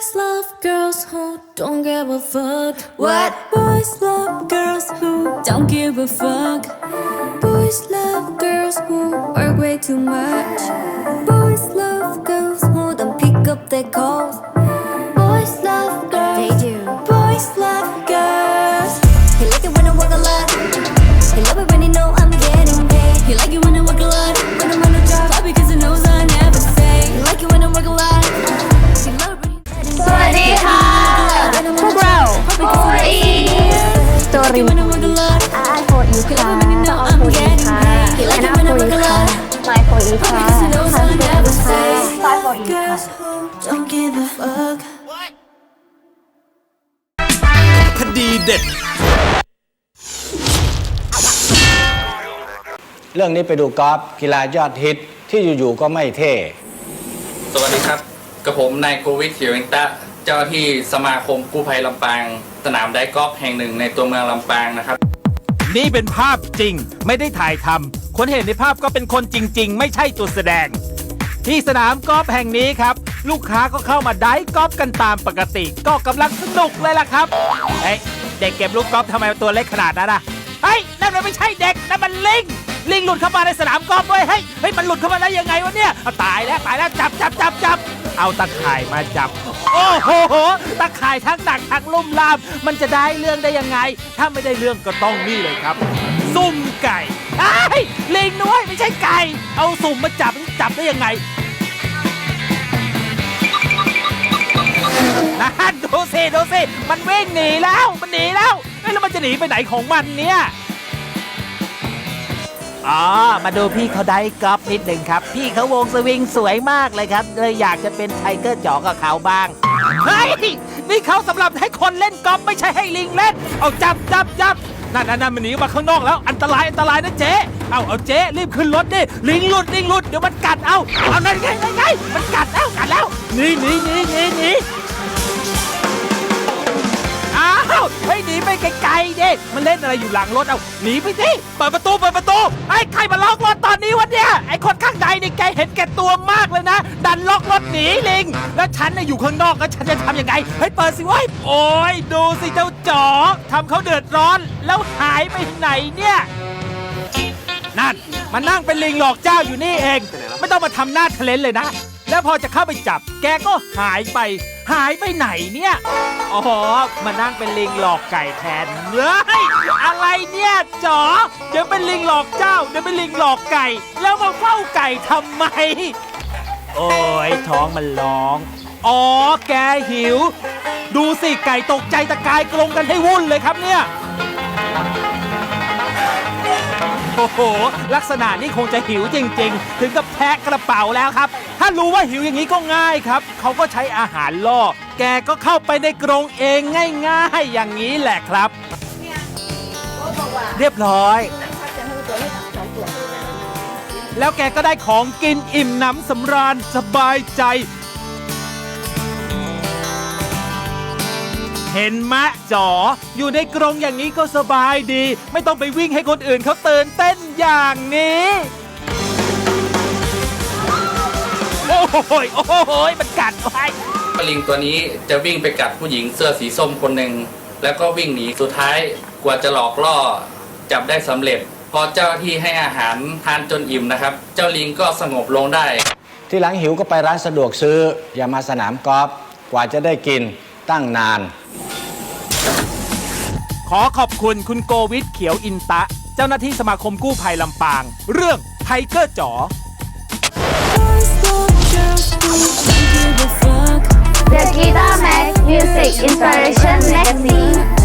Boys love girls who don't give a fuck. What? Boys love girls who don't give a fuck. Boys love girls who work way too much. Boys love girls who don't pick up their calls. Work a lot. อาโฟอีค่ะจะออนโฟอีค่ะแอนนาโฟอีค่ะไมโฟอีค่ะ Because he knows ฮัน I โฟ never อีค่ะ say. ไฟโฟอีค่ะ Girls who don't give a fuck. คดีเด็ด เรื่องนี้ไปดูกอล์ฟกีฬายอดฮิตที่อยู่ๆก็ไม่เท่ สวัสดีครับ กับผมนายโกวิทเขียวอินตะ เจ้าหน้าที่สมาคมกู้ภัยลำปาง สนามไดกอล์ฟแห่งหนึ่งในตัวเมืองลำปางนะครับ นี่เป็นภาพจริง ไม่ได้ถ่ายทำคนเห็นในภาพก็เป็นคนจริง ๆ ไม่ใช่ตัวแสดง ที่สนามกอล์ฟแห่งนี้ครับ ลูกค้าก็เข้ามาได้กอล์ฟกันตามปกติ ก็กำลังสนุกเลยล่ะครับเฮ้ยเด็กเก็บลูกกอล์ฟทำไมตัวเล็กขนาดนั้นอะเฮ้ยนั่นมันไม่ใช่เด็กนั่นมันลิงลิงหลุดเข้ามาในสนามกอล์ฟด้วยเฮ้ยเฮ้ยมันหลุดเข้ามาได้ยังไงวะเนี่ยเอาตายแล้วตายแล้วจับจับจับจับ เอาตะข่ายมาจับ โอ้โหตะข่ายทั้งหนักทั้งลุ่มลาม มันจะได้เรื่องได้ยังไง ถ้าไม่ได้เรื่องก็ต้องนี่เลยครับ ซุ่มไก่ไอ้ยลิงด้วยไม่ใช่ไก่ เอาสุ่มมาจับจับได้ยังไงนั่นดูสิดูสิมันวิ่งหนีแล้ว มันหนีแล้วเอ้ยแล้วมันจะหนีไปไหนของมันเนี่ย อ๋อ มาดูพี่เขาได้กอล์ฟนิดหนึ่งครับ พี่เขาวงสวิงสวยมากเลยครับ เลยอยากจะเป็นไทเกอร์จ๋อกับเขาบ้าง เฮ้ย นี่เขาสำหรับให้คนเล่นกอล์ฟไม่ใช่ให้ลิงเล่น เอาจับจับจับนั่นนั่นนั่นมันหนีมาข้างนอกแล้ว อันตรายอันตรายนะเจ๊เอาเอาเจ๊รีบขึ้นรถดิ ลิงหลุดลิงหลุดเดี๋ยวมันกัดเอา เอานั่นไงนั่นไงมันกัดแล้วกัดแล้วหนีหนีหนีหนีหนี เฮ้ยหนีไปไกลๆดิมันเล่นอะไรอยู่หลังรถเอาหนีไปสิเปิดประตูเปิดประตูไอ้ใครมาล็อกรถตอนนี้วะเนี่ยไอ้คนข้างในนี่แกเห็นแก่ตัวมากเลยนะ ดันล็อกรถหนีลิง แล้วฉันน่ะอยู่ข้างนอกแล้วฉันจะทำยังไงเฮ้ยเปิดสิเว้ยโอ้ยดูสิเจ้าจ๋อทำเขาเดือดร้อน แล้วหายไปไหนเนี่ยนั่นมานั่งเป็นลิงหลอกเจ้าอยู่นี่เอง ไม่ต้องมาทำหน้าเทเลนเลยนะ แล้วพอจะเข้าไปจับ แกก็หายไป หายไปไหนเนี่ย อ๋อ มานั่งเป็นลิงหลอกไก่แทนเฮ้ยอะไรเนี่ยจ๋อ เดี๋ยวเป็นลิงหลอกเจ้า เดี๋ยวเป็นลิงหลอกไก่ แล้วมาเฝ้าไก่ทำไม โอ้ยท้องมันร้อง อ๋อ แกหิว ดูสิไก่ตกใจตะกายกลงกันให้วุ่นเลยครับเนี่ย โอ้โห ลักษณะนี้คงจะหิวจริง ๆ ถึงกับแทะกระเป๋าแล้วครับ ถ้ารู้ว่าหิวอย่างนี้ก็ง่ายครับ เขาก็ใช้อาหารล่อ แกก็เข้าไปในกรงเองง่ายๆ อย่างนี้แหละครับ เรียบร้อย แล้วแกก็ได้ของกินอิ่มหน้ำสำราญสบายใจ เห็นมะจ๋ออยู่ในกรงอย่างนี้ก็สบายดี ไม่ต้องไปวิ่งให้คนอื่นเขาตื่นเต้นอย่างนี้ โอ้โหยโอ้โหยมันกัดไว้ลิงตัวนี้จะวิ่งไปกัดผู้หญิงเสื้อสีส้มคนหนึ่งแล้วก็วิ่งหนีสุดท้ายกว่าจะหลอกล่อจับได้สำเร็จ พอเจ้าหน้าที่ให้อาหารทานจนอิ่มนะครับ เจ้าลิงก็สงบลงได้ ที่หลังหิวก็ไปร้านสะดวกซื้อ อย่ามาสนามกอล์ฟกว่าจะได้กินตั้งนาน ขอขอบคุณคุณโกวิทเขียวอินตะ เจ้าหน้าที่สมาคมกู้ภัยลำปาง เรื่องไทเกอร์จ๋อ The Guitar Mag Music Inspiration Magazine